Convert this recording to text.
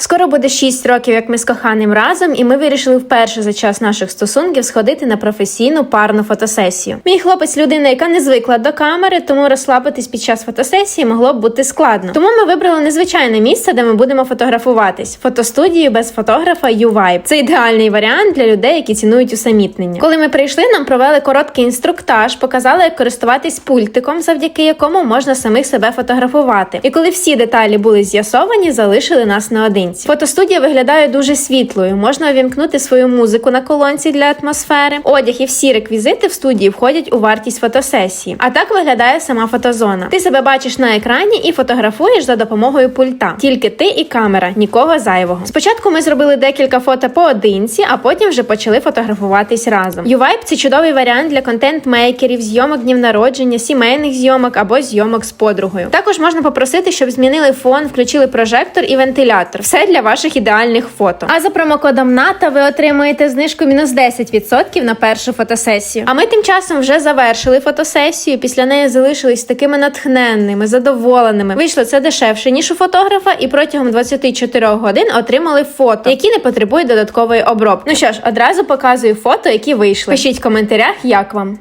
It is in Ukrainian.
Скоро буде 6 років, як ми з коханим разом, і ми вирішили вперше за час наших стосунків сходити на професійну парну фотосесію. Мій хлопець людина, яка не звикла до камери, тому розслабитись під час фотосесії могло б бути складно. Тому ми вибрали незвичайне місце, де ми будемо фотографуватись. Фотостудію без фотографа U-Vibe. Це ідеальний варіант для людей, які цінують усамітнення. Коли ми прийшли, нам провели короткий інструктаж, показали, як користуватись пультиком, завдяки якому можна самих себе фотографувати. І коли всі деталі були з'ясовані, залишили нас наодинці. Фотостудія виглядає дуже світлою. Можна увімкнути свою музику на колонці для атмосфери. Одяг і всі реквізити в студії входять у вартість фотосесії. А так виглядає сама фотозона. Ти себе бачиш на екрані і фотографуєш за допомогою пульта. Тільки ти і камера, нікого зайвого. Спочатку ми зробили декілька фото поодинці, а потім вже почали фотографуватись разом. YouVibe – це чудовий варіант для контент-мейкерів, зйомок днів народження, сімейних зйомок або зйомок з подругою. Також можна попросити, щоб змінили фон, включили прожектор і вентилятор. Все для ваших ідеальних фото. А за промокодом НАТО ви отримуєте знижку мінус 10% на першу фотосесію. А ми тим часом вже завершили фотосесію. Після неї залишились такими натхненними, задоволеними. Вийшло це дешевше ніж у фотографа, і протягом 24 годин отримали фото, які не потребують додаткової обробки. Ну що ж, одразу показую фото, які вийшли. Пишіть в коментарях, як вам.